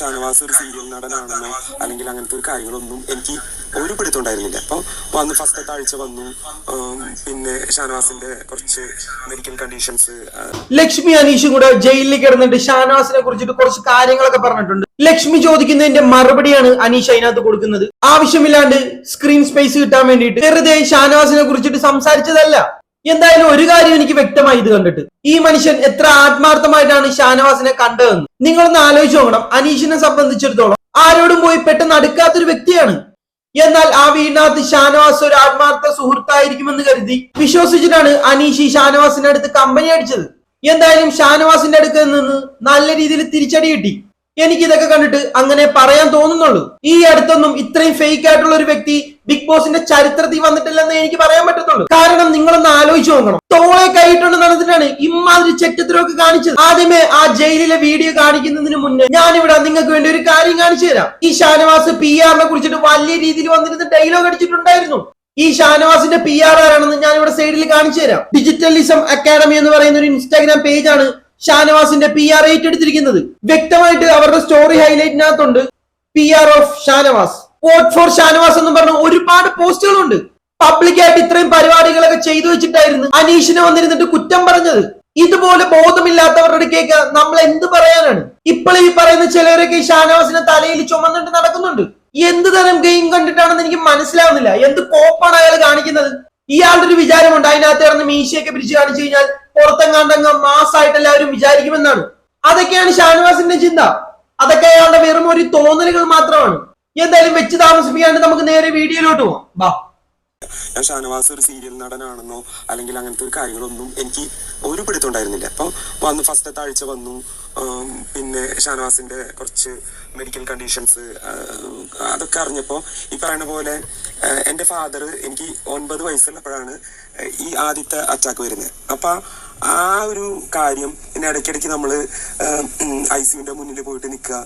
ഷാനവാസ് ഒരു സീരിയൽ നടനാണെന്നോ അല്ലെങ്കിൽ അങ്ങനത്തെ ഒരു കാര്യങ്ങളൊന്നും എനിക്ക് ഒരു പിടുത്തം ഉണ്ടായിരുന്നില്ല അപ്പോൾ വന്ന് ഫസ്റ്റത്തെ ആഴ്ച വന്നു. പിന്നെ ഷാനവാസിന്റെ കുറച്ച് മെഡിക്കൽ കണ്ടീഷൻസ് ലക്ഷ്മി അനീഷും കൂടെ ജയിലിൽ കിടന്നിട്ട് ഷാനവാസിനെ കുറിച്ചിട്ട് കുറച്ച് കാര്യങ്ങളൊക്കെ പറഞ്ഞിട്ടുണ്ട്. ലക്ഷ്മി ചോദിക്കുന്നതിന്റെ മറുപടിയാണ് അനീഷ് അതിനകത്ത് കൊടുക്കുന്നത്. ആവശ്യമില്ലാണ്ട് സ്ക്രീൻ സ്പേസ് കിട്ടാൻ വേണ്ടിയിട്ട്. വെറുതെ ഷാനവാസിനെ കുറിച്ചിട്ട് സംസാരിച്ചതല്ല. എന്തായാലും ഒരു കാര്യം എനിക്ക് വ്യക്തമായി ഇത് കണ്ടിട്ട്. ഈ മനുഷ്യൻ എത്ര ആത്മാർത്ഥമായിട്ടാണ് ഷാനവാസിനെ കണ്ടതെന്ന്. നിങ്ങളൊന്ന് ആലോചിച്ച് നോക്കണം. അനീഷിനെ സംബന്ധിച്ചിടത്തോളം ആരോടും പോയി പെട്ടെന്ന് അടുക്കാത്തൊരു വ്യക്തിയാണ്. എന്നാൽ ആ വീടിനകത്ത് ഷാനവാസ് ഒരു ആത്മാർത്ഥ സുഹൃത്തായിരിക്കുമെന്ന് കരുതി വിശ്വസിച്ചിട്ടാണ് അനീഷ് ഈ ഷാനവാസിന്റെ അടുത്ത് കമ്പനി അടിച്ചത്. എന്തായാലും ഷാനവാസിന്റെ അടുക്കൽ നിന്ന് നല്ല രീതിയിൽ തിരിച്ചടി കിട്ടി. എനിക്ക് ഇതൊക്കെ കണ്ടിട്ട് അങ്ങനെ പറയാൻ തോന്നുന്നുള്ളൂ. ഈ അടുത്തൊന്നും ഇത്രയും ഫേക്ക് ആയിട്ടുള്ള ഒരു വ്യക്തി ബിഗ് ബോസിന്റെ ചരിത്രത്തിൽ വന്നിട്ടില്ലെന്ന് എനിക്ക് പറയാൻ പറ്റത്തുള്ളൂ. കാരണം നിങ്ങളൊന്ന് ആലോചിച്ച് നോക്കണം. തോളെ കൈയിട്ടുണ്ട് നടന്നിട്ടാണ് ഇമാതിരി ചെറ്റത്തിലൊക്കെ കാണിച്ചത്. ആദ്യമേ ആ ജയിലിലെ വീഡിയോ കാണിക്കുന്നതിന് മുന്നേ ഞാനിവിടെ നിങ്ങൾക്ക് വേണ്ടി ഒരു കാര്യം കാണിച്ചു തരാം. ഈ ഷാനവാസ് പി ആറിനെ കുറിച്ചിട്ട് വലിയ രീതിയിൽ വന്നിരുന്ന ഡയലോഗ് അടിച്ചിട്ടുണ്ടായിരുന്നു. ഈ ഷാനവാസിന്റെ പി ആർ ആരാണെന്ന് ഞാൻ ഇവിടെ സൈഡിൽ കാണിച്ചു തരാം. ഡിജിറ്റലിസം അക്കാഡമി എന്ന് പറയുന്ന ഒരു ഇൻസ്റ്റാഗ്രാം പേജാണ് ഷാനവാസിന്റെ പി ആർ ഏറ്റെടുത്തിരിക്കുന്നത്. വ്യക്തമായിട്ട് അവരുടെ story ഹൈലൈറ്റിനകത്തുണ്ട് P R of Shanavas. Vote for Shanavas എന്ന് പറഞ്ഞ ഒരുപാട് പോസ്റ്റുകളുണ്ട്. പബ്ലിക്കായിട്ട് ഇത്രയും പരിപാടികളൊക്കെ ചെയ്തു വെച്ചിട്ടായിരുന്നു അനീഷിനെ വന്നിരുന്നിട്ട് കുറ്റം പറഞ്ഞത്. ഇതുപോലെ ബോധമില്ലാത്തവരുടെ അടുക്കേക്ക് നമ്മൾ എന്ത് പറയാനാണ്? ഇപ്പോൾ ഈ പറയുന്ന ചിലവരൊക്കെ ഈ ഷാനവാസിനെ തലയിൽ ചുമന്നിട്ട് നടക്കുന്നുണ്ട്. എന്ത് തരം ഗെയിം കണ്ടിട്ടാണെന്ന് എനിക്ക് മനസ്സിലാവുന്നില്ല. എന്ത് കോപ്പാണ് അയാൾ കാണിക്കുന്നത്? ഇയാളുടെ ഒരു വിചാരമുണ്ട്. അതിനകത്ത് കിടന്ന് മീശയൊക്കെ പിരിച്ച് കാണിച്ചു കഴിഞ്ഞാൽ പുറത്തെങ്ങാണ്ടങ്ങ് മാസായിട്ട് എല്ലാവരും വിചാരിക്കുമെന്നാണ്. അതൊക്കെയാണ് ഷാനവാസിന്റെ ചിന്ത. അതൊക്കെ അയാളുടെ വെറും ഒരു തോന്നലുകൾ മാത്രമാണ്. എന്തായാലും വെച്ച് താമസിപ്പിക്കാണ്ട് നമുക്ക് നേരെ വീഡിയോയിലോട്ട് പോവാം. ബാ. ഞാൻ ഷാനവാസ് ഒരു സീരിയൽ നടനാണെന്നോ അല്ലെങ്കിൽ അങ്ങനത്തെ ഒരു കാര്യങ്ങളൊന്നും എനിക്ക് ഒരു പിടുത്തം ഉണ്ടായിരുന്നില്ല. അപ്പോൾ വന്ന് ഫസ്റ്റത്തെ ആഴ്ച വന്നു. പിന്നെ ഷാനവാസിന്റെ കുറച്ച് മെഡിക്കൽ കണ്ടീഷൻസ് അതൊക്കെ അറിഞ്ഞപ്പോൾ ഈ പറയുന്ന പോലെ എന്റെ ഫാദർ എനിക്ക് ഒൻപത് വയസ്സുള്ളപ്പോഴാണ് ഈ ആദ്യത്തെ അറ്റാക്ക് വരുന്നത്. അപ്പൊ ആ ഒരു കാര്യം പിന്നെ ഇടയ്ക്കിടയ്ക്ക് നമ്മൾ ഐ സിയുടെ മുന്നിൽ പോയിട്ട് നിൽക്കുക.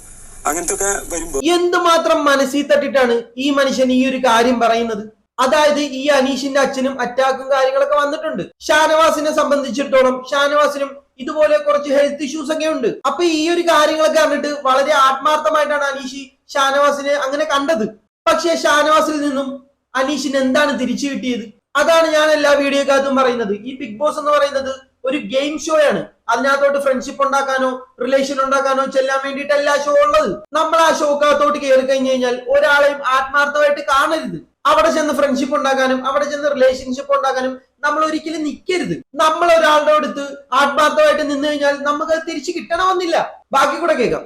അങ്ങനത്തെ വരുമ്പോ എന്തുമാത്രം മനസ്സിൽ തട്ടിട്ടാണ് ഈ മനുഷ്യൻ ഈ ഒരു കാര്യം പറയുന്നത്? അതായത് ഈ അനീഷിന്റെ അച്ഛനും അറ്റാക്കും കാര്യങ്ങളൊക്കെ വന്നിട്ടുണ്ട്. ഷാനവാസിനെ സംബന്ധിച്ചിടത്തോളം ഷാനവാസിനും ഇതുപോലെ കുറച്ച് ഹെൽത്ത് ഇഷ്യൂസ് ഒക്കെ ഉണ്ട്. അപ്പൊ ഈ ഒരു കാര്യങ്ങളൊക്കെ കണ്ടിട്ട് വളരെ ആത്മാർത്ഥമായിട്ടാണ് അനീഷി ഷാനവാസിനെ അങ്ങനെ കണ്ടത്. പക്ഷേ ഷാനവാസിൽ നിന്നും അനീഷിന് എന്താണ് തിരിച്ചു കിട്ടിയത്? അതാണ് ഞാൻ എല്ലാ വീഡിയോക്കകത്തും പറയുന്നത്. ഈ ബിഗ് ബോസ് എന്ന് പറയുന്നത് ഒരു ഗെയിം ഷോ ആണ് അതിനകത്തോട്ട് ഫ്രണ്ട്ഷിപ്പ് ഉണ്ടാക്കാനോ റിലേഷൻ ഉണ്ടാക്കാനോ ചെല്ലാൻ വേണ്ടിയിട്ടല്ല ഷോ ഉള്ളത്. നമ്മൾ ആ ഷോക്കകത്തോട്ട് കയറി കഴിഞ്ഞു കഴിഞ്ഞാൽ ഒരാളെയും ആത്മാർത്ഥമായിട്ട് കാണരുത്. അവിടെ ചെന്ന് ഫ്രണ്ട്ഷിപ്പ് ഉണ്ടാക്കാനും അവിടെ ചെന്ന് റിലേഷൻഷിപ്പ് ഉണ്ടാക്കാനും നമ്മൾ ഒരിക്കലും നിൽക്കരുത് നമ്മൾ ഒരാളുടെ അടുത്ത് ആത്മാർത്ഥമായിട്ട് നിന്ന് കഴിഞ്ഞാൽ നമുക്ക് അത് തിരിച്ചു കിട്ടണമെന്നില്ല. ബാക്കി കൂടെ കേൾക്കാം.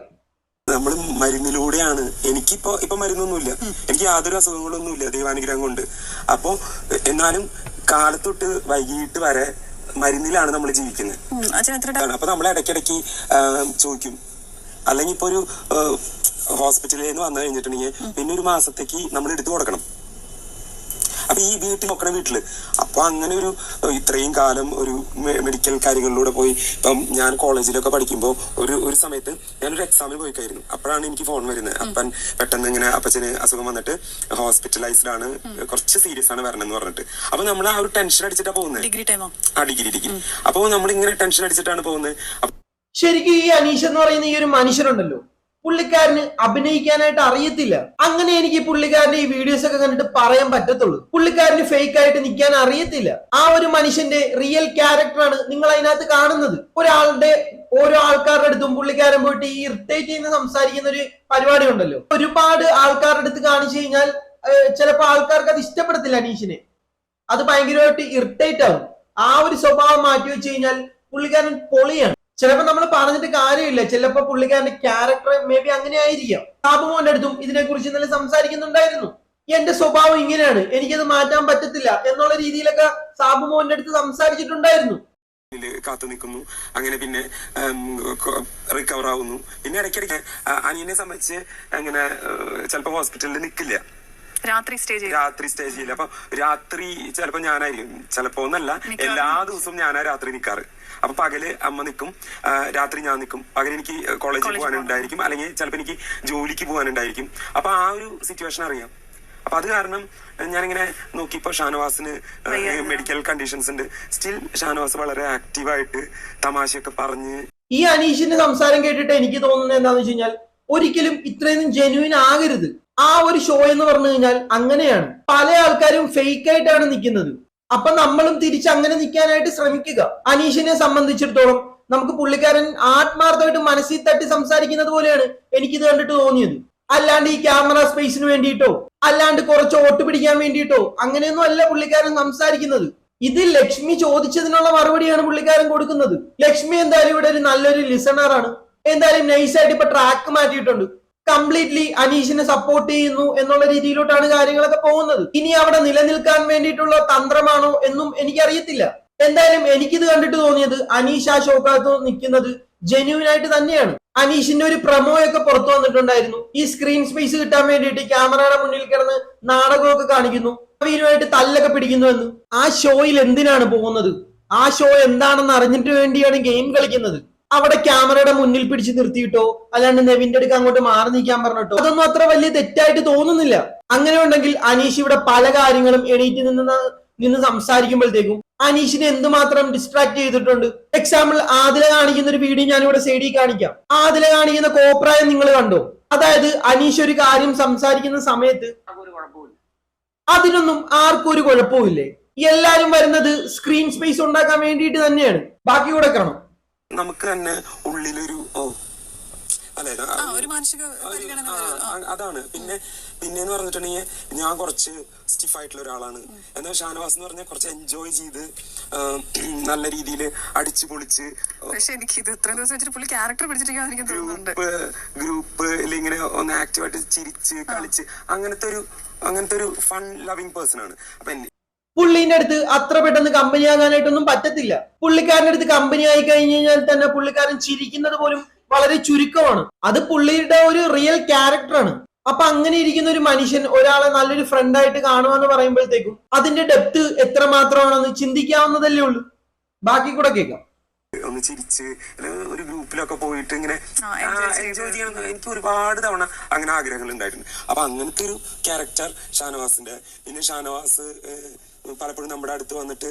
നമ്മൾ മരുന്നിലൂടെയാണ്. എനിക്കിപ്പോ ഇപ്പൊ മരുന്നൊന്നുമില്ല. എനിക്ക് യാതൊരു അസുഖങ്ങളൊന്നുമില്ല ദൈവാനുഗ്രഹം കൊണ്ട്. അപ്പോ എന്നാലും കാലത്തൊട്ട് വൈകിട്ട് വരെ മരുന്നിലാണ് നമ്മൾ ജീവിക്കുന്നത്. അപ്പൊ നമ്മൾ ഇടയ്ക്കിടയ്ക്ക് ചോദിക്കും. അല്ലെങ്കിൽ ഇപ്പൊ ഒരു ഹോസ്പിറ്റലിൽ നിന്ന് വന്നു കഴിഞ്ഞിട്ടുണ്ടെങ്കിൽ പിന്നെ ഒരു മാസത്തേക്ക് നമ്മൾ എടുത്തു കൊടുക്കണം. അപ്പൊ ഈ വീട്ടിൽ നോക്കണ വീട്ടിൽ. അപ്പൊ അങ്ങനെ ഒരു ഇത്രയും കാലം ഒരു മെഡിക്കൽ കാര്യങ്ങളിലൂടെ പോയി. ഇപ്പം ഞാൻ കോളേജിലൊക്കെ പഠിക്കുമ്പോൾ ഒരു ഒരു സമയത്ത് ഞാനൊരു എക്സാമിന് പോയിക്കായിരുന്നു. അപ്പോഴാണ് എനിക്ക് ഫോൺ വരുന്നത്. അപ്പൻ പെട്ടെന്ന് ഇങ്ങനെ അപ്പച്ചന് അസുഖം വന്നിട്ട് ഹോസ്പിറ്റലൈസ്ഡ് ആണ്. കുറച്ച് സീരിയസ് ആണ് വരണമെന്ന് പറഞ്ഞിട്ട്. അപ്പൊ നമ്മൾ ആ ഒരു ടെൻഷൻ അടിച്ചിട്ടാ പോകുന്നത് ഡിഗ്രി ടൈമോ ആ? ഡിഗ്രി ഡിഗ്രി അപ്പൊ നമ്മൾ ഇങ്ങനെ ടെൻഷൻ അടിച്ചിട്ടാണ് പോകുന്നത് ശരിക്കും ഈ അനീഷ് എന്ന് പറയുന്ന ഈ ഒരു മനുഷ്യനുണ്ടല്ലോ പുള്ളിക്കാരന് അഭിനയിക്കാനായിട്ട് അറിയത്തില്ല. അങ്ങനെ എനിക്ക് പുള്ളിക്കാരന്റെ ഈ വീഡിയോസ് ഒക്കെ കണ്ടിട്ട് പറയാൻ പറ്റത്തുള്ളൂ. പുള്ളിക്കാരന് ഫേക്ക് ആയിട്ട് നിൽക്കാൻ അറിയത്തില്ല. ആ ഒരു മനുഷ്യന്റെ റിയൽ ക്യാരക്ടറാണ് നിങ്ങൾ അതിനകത്ത് കാണുന്നത്. ഒരാളുടെ ഓരോ ആൾക്കാരുടെ അടുത്തും പുള്ളിക്കാരൻ പോയിട്ട് ഈ ഇറിറ്റേറ്റ് ചെയ്യുന്ന സംസാരിക്കുന്ന ഒരു പരിപാടി ഉണ്ടല്ലോ. ഒരുപാട് ആൾക്കാരുടെ അടുത്ത് കാണിച്ചു കഴിഞ്ഞാൽ ചിലപ്പോൾ ആൾക്കാർക്ക് അത് ഇഷ്ടപ്പെടത്തില്ല അനീഷിനെ. അത് ഭയങ്കരമായിട്ട് ഇറിറ്റേറ്റ് ആവും. ആ ഒരു സ്വഭാവം മാറ്റി വെച്ച് കഴിഞ്ഞാൽ പുള്ളിക്കാരൻ പൊളിയാണ്. ചിലപ്പോ നമ്മൾ പറഞ്ഞിട്ട് കാര്യമില്ല. ചിലപ്പോ പുള്ളിക്കാരന്റെ ക്യാരക്ടർ മേ ബി അങ്ങനെ ആയിരിക്കാം. സാബുമോന്റെ അടുത്തും ഇതിനെ കുറിച്ച് ഇന്നലെ സംസാരിക്കുന്നുണ്ടായിരുന്നു. എന്റെ സ്വഭാവം ഇങ്ങനെയാണ്. എനിക്കത് മാറ്റാൻ പറ്റത്തില്ല എന്നുള്ള രീതിയിലൊക്കെ സാബുമോന്റെ അടുത്ത് സംസാരിച്ചിട്ടുണ്ടായിരുന്നു. കാത്തു നിൽക്കുന്നു. അങ്ങനെ പിന്നെ റിക്കവർ ആവുന്നു. പിന്നെ ഇടയ്ക്കിടയ്ക്ക് അനിയനെ സംബന്ധിച്ച് അങ്ങനെ ചിലപ്പോൾ ഹോസ്പിറ്റലിൽ നിൽക്കില്ല രാത്രി സ്റ്റേ ചെയ്യും. രാത്രി സ്റ്റേ ചെയ്യില്ല. അപ്പൊ രാത്രി ചിലപ്പോ ഞാനായിരിക്കും. ചിലപ്പോ ഒന്നല്ല. എല്ലാ ദിവസവും ഞാനാ രാത്രി നിൽക്കാറ് അപ്പൊ പകൽ അമ്മ നിൽക്കും രാത്രി ഞാൻ നിൽക്കും പകൽ എനിക്ക് കോളേജിൽ പോകാനുണ്ടായിരിക്കും. അല്ലെങ്കിൽ ചിലപ്പോ എനിക്ക് ജോലിക്ക് പോകാനുണ്ടായിരിക്കും. അപ്പൊ ആ ഒരു സിറ്റുവേഷൻ അറിയാം. അപ്പൊ അത് കാരണം ഞാനിങ്ങനെ നോക്കിയപ്പോ ഷാനവാസിന് മെഡിക്കൽ കണ്ടീഷൻസ് ഉണ്ട്. സ്റ്റിൽ ഷാനവാസ് വളരെ ആക്റ്റീവായിട്ട് തമാശയൊക്കെ പറഞ്ഞ് ഈ അനീഷിന്റെ സംസാരം കേട്ടിട്ട് എനിക്ക് തോന്നുന്നത് എന്താണെന്ന് വെച്ച് കഴിഞ്ഞാൽ ഒരിക്കലും ഇത്രയൊന്നും ജെന്യൂൻ ആകരുത്. ആ ഒരു ഷോ എന്ന് പറഞ്ഞു കഴിഞ്ഞാൽ അങ്ങനെയാണ്. പല ആൾക്കാരും ഫേക്ക് ആയിട്ടാണ് നിൽക്കുന്നത്. അപ്പൊ നമ്മളും തിരിച്ച് അങ്ങനെ നിൽക്കാനായിട്ട് ശ്രമിക്കുക. അനീഷിനെ സംബന്ധിച്ചിടത്തോളം നമുക്ക് പുള്ളിക്കാരൻ ആത്മാർത്ഥമായിട്ട് മനസ്സിൽ തട്ടി സംസാരിക്കുന്നത് പോലെയാണ് എനിക്കിത് കണ്ടിട്ട് തോന്നിയത്. അല്ലാണ്ട് ഈ ക്യാമറ സ്പേസിന് വേണ്ടിയിട്ടോ അല്ലാണ്ട് കുറച്ച് ഓട്ട് പിടിക്കാൻ വേണ്ടിയിട്ടോ അങ്ങനെയൊന്നും അല്ല പുള്ളിക്കാരൻ സംസാരിക്കുന്നത്. ഇത് ലക്ഷ്മി ചോദിച്ചതിനുള്ള മറുപടിയാണ് പുള്ളിക്കാരൻ കൊടുക്കുന്നത്. ലക്ഷ്മി എന്തായാലും ഇവിടെ ഒരു നല്ലൊരു ലിസണറാണ് എന്തായാലും നൈസായിട്ട് ഇപ്പൊ ട്രാക്ക് മാറ്റിയിട്ടുണ്ട്. കംപ്ലീറ്റ്ലി അനീഷിനെ സപ്പോർട്ട് ചെയ്യുന്നു എന്നുള്ള രീതിയിലോട്ടാണ് കാര്യങ്ങളൊക്കെ പോകുന്നത്. ഇനി അവിടെ നിലനിൽക്കാൻ വേണ്ടിയിട്ടുള്ള തന്ത്രമാണോ എന്നും എനിക്കറിയത്തില്ല. എന്തായാലും എനിക്കിത് കണ്ടിട്ട് തോന്നിയത് അനീഷ് ആ ഷോക്കകത്ത് നിൽക്കുന്നത് ജെന്യൂൻ ആയിട്ട് തന്നെയാണ്. അനീഷിന്റെ ഒരു പ്രമോ ഒക്കെ പുറത്തു വന്നിട്ടുണ്ടായിരുന്നു. ഈ സ്ക്രീൻ സ്പേസ് കിട്ടാൻ വേണ്ടിയിട്ട് ക്യാമറയുടെ മുന്നിൽ കിടന്ന് നാടകമൊക്കെ കാണിക്കുന്നു. അവരുമായിട്ട് തല്ലൊക്കെ പിടിക്കുന്നു എന്ന്. ആ ഷോയിൽ എന്തിനാണ് പോകുന്നത്? ആ ഷോ എന്താണെന്ന് അറിഞ്ഞിട്ട് വേണ്ടിയാണ് ഗെയിം കളിക്കുന്നത്. അവിടെ ക്യാമറയുടെ മുന്നിൽ പിടിച്ച് നിർത്തിയിട്ടോ? അല്ലാണ്ട് നെവിന്റെ അടുക്ക് അങ്ങോട്ട് മാറി നിൽക്കാൻ പറഞ്ഞിട്ടോ? അതൊന്നും അത്ര വലിയ തെറ്റായിട്ട് തോന്നുന്നില്ല. അങ്ങനെ ഉണ്ടെങ്കിൽ അനീഷ് ഇവിടെ പല കാര്യങ്ങളും എണീറ്റ് നിന്ന് നിന്ന് സംസാരിക്കുമ്പോഴത്തേക്കും അനീഷിനെ എന്തുമാത്രം ഡിസ്ട്രാക്ട് ചെയ്തിട്ടുണ്ട്? എക്സാമ്പിൾ ആദില കാണിക്കുന്ന ഒരു വീഡിയോ ഞാൻ ഇവിടെ സൈഡിൽ കാണിക്കാം. ആദില കാണിക്കുന്ന കോപ്രായം നിങ്ങൾ കണ്ടോ? അതായത് അനീഷ് ഒരു കാര്യം സംസാരിക്കുന്ന സമയത്ത് അതിനൊന്നും ആർക്കും ഒരു കുഴപ്പമില്ലേ എല്ലാരും വരുന്നത് സ്ക്രീൻ സ്പേസ് ഉണ്ടാക്കാൻ വേണ്ടിയിട്ട് തന്നെയാണ്. ബാക്കി കൂടെ കാണാം. നമുക്ക് തന്നെ ഉള്ളിലൊരു ഓ അല്ലെ? അതാണ്. പിന്നെ പിന്നെ എന്ന് പറഞ്ഞിട്ടുണ്ടെങ്കിൽ ഞാൻ കുറച്ച് സ്റ്റിഫ് ആയിട്ടുള്ള ഒരാളാണ്. എന്നാൽ ഷാനവാസ് എന്ന് പറഞ്ഞാൽ കുറച്ച് എൻജോയ് ചെയ്ത് നല്ല രീതിയിൽ അടിച്ചു പൊളിച്ച് പക്ഷെ എനിക്ക് ഇത് ഇത്രയും ദിവസം വെച്ചിട്ട് പുള്ളി ക്യാരക്ടർ പിടിച്ചിരിക്കാൻ ഗ്രൂപ്പ് ഗ്രൂപ്പ് ഇങ്ങനെ ഒന്ന് ആക്റ്റീവായിട്ട് ചിരിച്ച് കളിച്ച് അങ്ങനത്തെ ഒരു അങ്ങനത്തെ ഒരു ഫൺ ലവിങ് പേഴ്സൺ ആണ്. അപ്പൊ പുള്ളിന്റെ അടുത്ത് അത്ര പെട്ടെന്ന് കമ്പനി ആകാനായിട്ടൊന്നും പറ്റത്തില്ല. പുള്ളിക്കാരന്റെ അടുത്ത് കമ്പനി ആയി കഴിഞ്ഞു കഴിഞ്ഞാൽ തന്നെ പുള്ളിക്കാരൻ ചിരിക്കുന്നത് പോലും വളരെ ചുരുക്കമാണ്. അത് പുള്ളിയുടെ ഒരു റിയൽ ക്യാരക്ടറാണ് അപ്പൊ അങ്ങനെ ഇരിക്കുന്ന ഒരു മനുഷ്യൻ ഒരാളെ നല്ലൊരു ഫ്രണ്ട് ആയിട്ട് കാണുക എന്ന് പറയുമ്പോഴത്തേക്കും അതിന്റെ ഡെപ്ത് എത്ര മാത്രമാണെന്ന് ചിന്തിക്കാവുന്നതല്ലേ ഉള്ളൂ. ബാക്കി കൂടെ കേൾക്കാം. ഒന്ന് ചിരിച്ച് ഒരു ഗ്രൂപ്പിലൊക്കെ പോയിട്ട് ഇങ്ങനെ എൻജോയ് ചെയ്യണം. എനിക്ക് ഒരുപാട് തവണ അങ്ങനെ ആഗ്രഹങ്ങൾ ഉണ്ടായിട്ടുണ്ട് അപ്പൊ അങ്ങനത്തെ ഒരു ക്യാരക്ടർ ഷാനവാസിന്റെ പിന്നെ ഷാനവാസ് പലപ്പോഴും നമ്മുടെ അടുത്ത് വന്നിട്ട്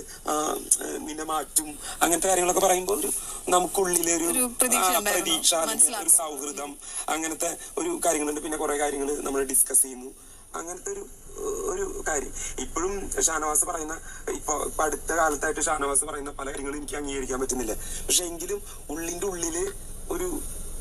നിന്നെ മാറ്റും അങ്ങനത്തെ കാര്യങ്ങളൊക്കെ പറയുമ്പോൾ ഒരു നമുക്കുള്ളിലെ ഒരു പ്രതീക്ഷ ഒരു സൗഹൃദം അങ്ങനത്തെ ഒരു കാര്യങ്ങളുണ്ട്. പിന്നെ കുറെ കാര്യങ്ങൾ നമ്മൾ ഡിസ്കസ് ചെയ്യുന്നു. അങ്ങനത്തെ ഒരു ഒരു കാര്യം. ഇപ്പോഴും ഷാനവാസ് പറയുന്ന ഇപ്പൊ ഇപ്പൊ അടുത്ത കാലത്തായിട്ട് ഷാനവാസ് പറയുന്ന പല കാര്യങ്ങളും എനിക്ക് അംഗീകരിക്കാൻ പറ്റുന്നില്ല. പക്ഷെ എങ്കിലും ഉള്ളിന്റെ ഉള്ളിൽ ഒരു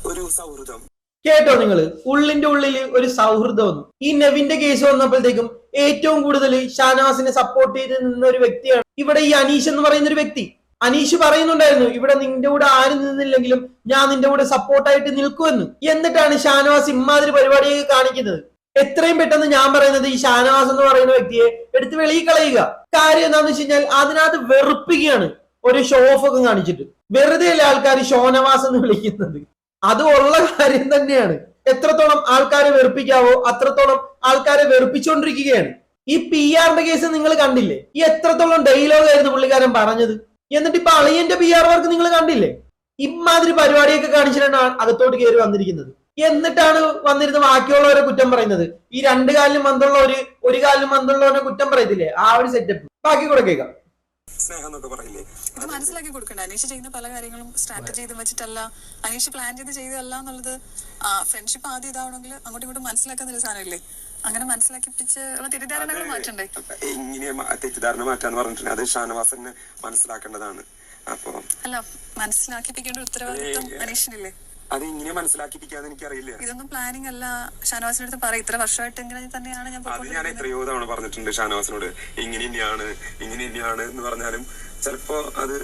ഒരു സൗഹൃദം കേട്ടോ നിങ്ങൾ ഉള്ളിന്റെ ഉള്ളിൽ ഒരു സൗഹൃദം വന്നു. ഈ നെവിന്റെ കേസ് വന്നപ്പോഴത്തേക്കും ഏറ്റവും കൂടുതൽ ഷാനവാസിനെ സപ്പോർട്ട് ചെയ്ത് നിന്ന ഒരു വ്യക്തിയാണ് ഇവിടെ ഈ അനീഷ് എന്ന് പറയുന്ന ഒരു വ്യക്തി. അനീഷ് പറയുന്നുണ്ടായിരുന്നു ഇവിടെ നിന്റെ കൂടെ ആരും നിന്നില്ലെങ്കിലും ഞാൻ നിന്റെ കൂടെ സപ്പോർട്ടായിട്ട് നിൽക്കുമെന്ന്. എന്നിട്ടാണ് ഷാനവാസ് ഇമാതിരി പരിപാടിയൊക്കെ കാണിക്കുന്നത്. എത്രയും പെട്ടെന്ന് ഞാൻ പറയുന്നത് ഈ ഷാനവാസ് എന്ന് പറയുന്ന വ്യക്തിയെ എടുത്ത് വെളിയിൽ കളയുക. കാര്യം എന്താന്ന് വെച്ച് കഴിഞ്ഞാൽ അതിനകത്ത് വെറുപ്പിക്കുകയാണ് ഒരു ഷോ ഓഫ് ഒക്കെ കാണിച്ചിട്ട്. വെറുതെ അല്ല ആൾക്കാർ ഷോനവാസ് എന്ന് വിളിക്കുന്നത്? അത് ഉള്ള കാര്യം തന്നെയാണ്. എത്രത്തോളം ആൾക്കാരെ വെറുപ്പിക്കാവോ അത്രത്തോളം ആൾക്കാരെ വെറുപ്പിച്ചുകൊണ്ടിരിക്കുകയാണ് ഈ പി ആറിന്റെ കേസ് നിങ്ങൾ കണ്ടില്ലേ? ഈ എത്രത്തോളം ഡയലോഗ് ആയിരുന്നു പുള്ളിക്കാരൻ പറഞ്ഞത്? എന്നിട്ട് ഇപ്പൊ അളിയന്റെ പി ആർ വർക്ക് നിങ്ങൾ കണ്ടില്ലേ? ഇമാതിരി പരിപാടിയൊക്കെ കാണിച്ചിട്ടാണ് അകത്തോട്ട് കയറി വന്നിരിക്കുന്നത്. എന്നിട്ടാണ് വന്നിരുന്ന ബാക്കിയുള്ളവരെ കുറ്റം പറയുന്നത്. ഈ രണ്ട് കാലിലും മന്ദുള്ളവര് ഒരു കാലിലും മന്ത്രമുള്ളവരെ കുറ്റം പറയത്തില്ലേ? ആ ഒരു സെറ്റപ്പ് ബാക്കി കൂടെ കേൾക്കാം. സ്നേഹം എന്നൊക്കെ പറയില്ലേ? ഇത് മനസ്സിലാക്കി കൊടുക്കണ്ട. അനീഷ് ചെയ്യുന്ന പല കാര്യങ്ങളും സ്ട്രാറ്റജി ചെയ്ത് വെച്ചിട്ടല്ല. അനീഷ് പ്ലാൻ ചെയ്ത് ചെയ്തതല്ല എന്നുള്ളത് ഫ്രണ്ട്ഷിപ്പ് ആദ്യം ഇതാവണമെങ്കിൽ അങ്ങോട്ടും ഇങ്ങോട്ടും മനസ്സിലാക്കുന്ന ഒരു സാധനമില്ലേ അങ്ങനെ മനസ്സിലാക്കി തെറ്റിദ്ധാരണകൾ മാറ്റണ്ടേ? എങ്ങനെ മ- തെറ്റിദ്ധാരണ മാറ്റാന്ന് പറഞ്ഞിട്ടുണ്ടെങ്കിൽ അത് ഷാനവാസന് മനസ്സിലാക്കേണ്ടതാണ്. അപ്പൊ അല്ല മനസ്സിലാക്കിപ്പിക്കേണ്ട ഒരു ഉത്തരവാദിത്വം അനീഷിനില്ലേ? അത് എങ്ങനെ മനസ്സിലാക്കിപ്പിക്കാന്ന് എനിക്കറിയില്ല? ഇതൊന്നും പ്ലാനിങ് അല്ല. ഷാനവാസിനോട് അടുത്ത് പറയും ഇത്ര വർഷമായിട്ട് ഇങ്ങനെ തന്നെയാണ് ഞാൻ അത് ഞാൻ. എത്രയോ തവണ പറഞ്ഞിട്ടുണ്ട് ഷാനവാസിനോട്. ഇങ്ങനെ തന്നെയാണ് ഇങ്ങനെ തന്നെയാണ് എന്ന് പറഞ്ഞാലും ചിലപ്പോ അത്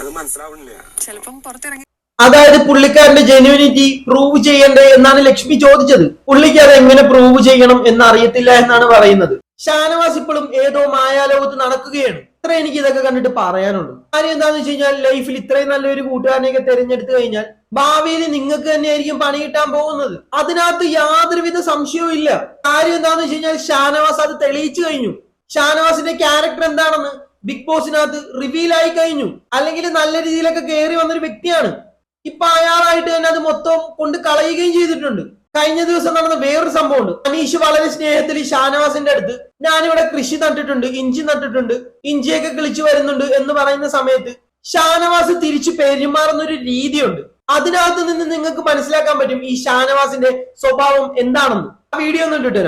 അത് മനസ്സിലാവണില്ല. ചിലപ്പം പുറത്തിറങ്ങി അതായത് പുള്ളിക്കാരന്റെ ജെന്യൂനിറ്റി പ്രൂവ് ചെയ്യണ്ടേ എന്നാണ് ലക്ഷ്മി ചോദിച്ചത്. പുള്ളിക്ക് അത് എങ്ങനെ പ്രൂവ് ചെയ്യണം എന്ന് അറിയത്തില്ല എന്നാണ് പറയുന്നത്. ഷാനവാസ് ഇപ്പോഴും ഏതോ മായാലോകത്ത് നടക്കുകയാണ്. ഇത്ര എനിക്ക് ഇതൊക്കെ കണ്ടിട്ട് പറയാനുള്ളൂ. കാര്യം എന്താണെന്ന് വെച്ച് കഴിഞ്ഞാൽ ലൈഫിൽ ഇത്രയും നല്ലൊരു കൂട്ടുകാരനെയൊക്കെ തെരഞ്ഞെടുത്തു കഴിഞ്ഞാൽ ഭാവിയിൽ നിങ്ങൾക്ക് തന്നെയായിരിക്കും പണി കിട്ടാൻ പോകുന്നത്. അതിനകത്ത് യാതൊരുവിധ സംശയവും ഇല്ല. കാര്യം എന്താണെന്ന് വെച്ച് കഴിഞ്ഞാൽ ഷാനവാസ് അത് തെളിയിച്ചു കഴിഞ്ഞു. ഷാനവാസിന്റെ ക്യാരക്ടർ എന്താണെന്ന് ബിഗ് ബോസിനകത്ത് റിവീൽ ആയി കഴിഞ്ഞു. അല്ലെങ്കിൽ നല്ല രീതിയിലൊക്കെ കയറി വന്നൊരു വ്യക്തിയാണ്. ഇപ്പൊ അയാളായിട്ട് തന്നെ അത് മൊത്തം കൊണ്ട് കളയുകയും ചെയ്തിട്ടുണ്ട്. കഴിഞ്ഞ ദിവസം നടന്ന വേറൊരു സംഭവമുണ്ട്. അനീഷ് വളരെ സ്നേഹത്തിൽ ഷാനവാസിന്റെ അടുത്ത് ഞാനിവിടെ കൃഷി നട്ടിട്ടുണ്ട് ഇഞ്ചി നട്ടിട്ടുണ്ട് ഇഞ്ചിയൊക്കെ കിളിച്ചു വരുന്നുണ്ട് എന്ന് പറയുന്ന സമയത്ത് ഷാനവാസ് തിരിച്ചു പെരുമാറുന്ന ഒരു രീതിയുണ്ട്. അതിനകത്ത് നിന്ന് നിങ്ങൾക്ക് മനസ്സിലാക്കാൻ പറ്റും ഈ ഷാനവാസിന്റെ സ്വഭാവം എന്താണെന്ന്. ആ വീഡിയോ ഒന്ന് ഇട്ടിട്ട്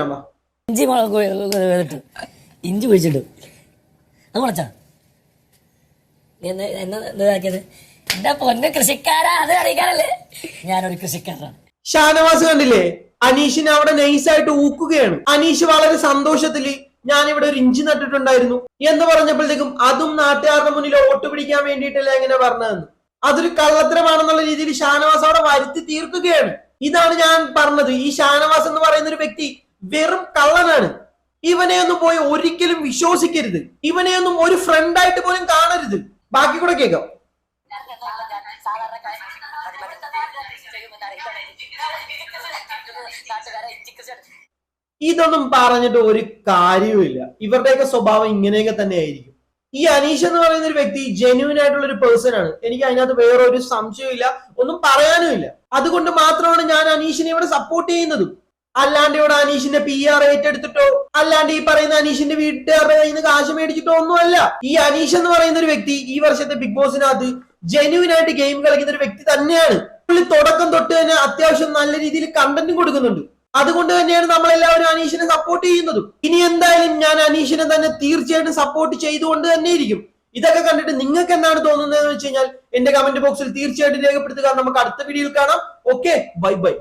ഇഞ്ചി മുളക് ഇഞ്ചി പൊന്ന് കൃഷിക്കാരാ? അത് അറിയിക്കാനല്ലേ? ഞാനൊരു കൃഷിക്കാരനാണ്. ഷാനവാസ് കണ്ടില്ലേ? അനീഷിനെ അവിടെ നൈസായിട്ട് ഊക്കുകയാണ്. അനീഷ് വളരെ സന്തോഷത്തിൽ ഞാൻ ഇവിടെ ഒരു ഇഞ്ചി നട്ടിട്ടുണ്ടായിരുന്നു. എന്ന് പറഞ്ഞപ്പോഴത്തേക്കും അതും നാട്ടുകാരുടെ മുന്നിൽ വോട്ട് പിടിക്കാൻ വേണ്ടിയിട്ടല്ലേ എങ്ങനെ പറഞ്ഞതെന്ന്. അതൊരു കള്ളത്തരമാണെന്നുള്ള രീതിയിൽ ഷാനവാസ് അവിടെ വരുത്തി തീർക്കുകയാണ്. ഇതാണ് ഞാൻ പറഞ്ഞത്. ഈ ഷാനവാസ് എന്ന് പറയുന്ന ഒരു വ്യക്തി വെറും കള്ളനാണ്. ഇവനെ ഒന്നും പോയി ഒരിക്കലും വിശ്വസിക്കരുത്. ഇവനെ ഒന്നും ഒരു ഫ്രണ്ടായിട്ട് പോലും കാണരുത്. ബാക്കി കൂടെ കേൾക്കാം. ഇതൊന്നും പറഞ്ഞിട്ട് ഒരു കാര്യവുമില്ല. ഇവരുടെയൊക്കെ സ്വഭാവം ഇങ്ങനെയൊക്കെ തന്നെ ആയിരിക്കും ഈ അനീഷ് എന്ന് പറയുന്ന ഒരു വ്യക്തി ജെന്യൂൻ ആയിട്ടുള്ള ഒരു പേഴ്സൺ ആണ്. എനിക്ക് അതിനകത്ത് വേറെ ഒരു സംശയമില്ല ഒന്നും പറയാനുമില്ല. അതുകൊണ്ട് മാത്രമാണ് ഞാൻ അനീഷിനെ ഇവിടെ സപ്പോർട്ട് ചെയ്യുന്നതും. അല്ലാണ്ട് ഇവിടെ അനീഷിന്റെ പി ആർ ഏറ്റെടുത്തിട്ടോ അല്ലാണ്ട് ഈ പറയുന്ന അനീഷിന്റെ വീട്ടുകാരുടെ കയ്യിൽ നിന്ന് കാശ് മേടിച്ചിട്ടോ ഒന്നുമല്ല. ഈ അനീഷ് എന്ന് പറയുന്ന ഒരു വ്യക്തി ഈ വർഷത്തെ ബിഗ് ബോസിനകത്ത് ജെന്യൂൻ ആയിട്ട് ഗെയിം കളിക്കുന്ന ഒരു വ്യക്തി തന്നെയാണ്. പുള്ളി തുടക്കം തൊട്ട് തന്നെ അത്യാവശ്യം നല്ല രീതിയിൽ കണ്ടന്റ് കൊടുക്കുന്നുണ്ട്. അതുകൊണ്ട് തന്നെയാണ് നമ്മളെല്ലാവരും അനീഷിനെ സപ്പോർട്ട് ചെയ്യുന്നതും. ഇനി എന്തായാലും ഞാൻ അനീഷിനെ തന്നെ തീർച്ചയായിട്ടും സപ്പോർട്ട് ചെയ്തുകൊണ്ട് തന്നെ ഇരിക്കും. ഇതൊക്കെ കണ്ടിട്ട് നിങ്ങൾക്ക് എന്താണ് തോന്നുന്നത് എന്ന് വെച്ച് കഴിഞ്ഞാൽ എന്റെ കമന്റ് ബോക്സിൽ തീർച്ചയായിട്ടും രേഖപ്പെടുത്തുക. നമുക്ക് അടുത്ത വീഡിയോയിൽ കാണാം. Okay bye bye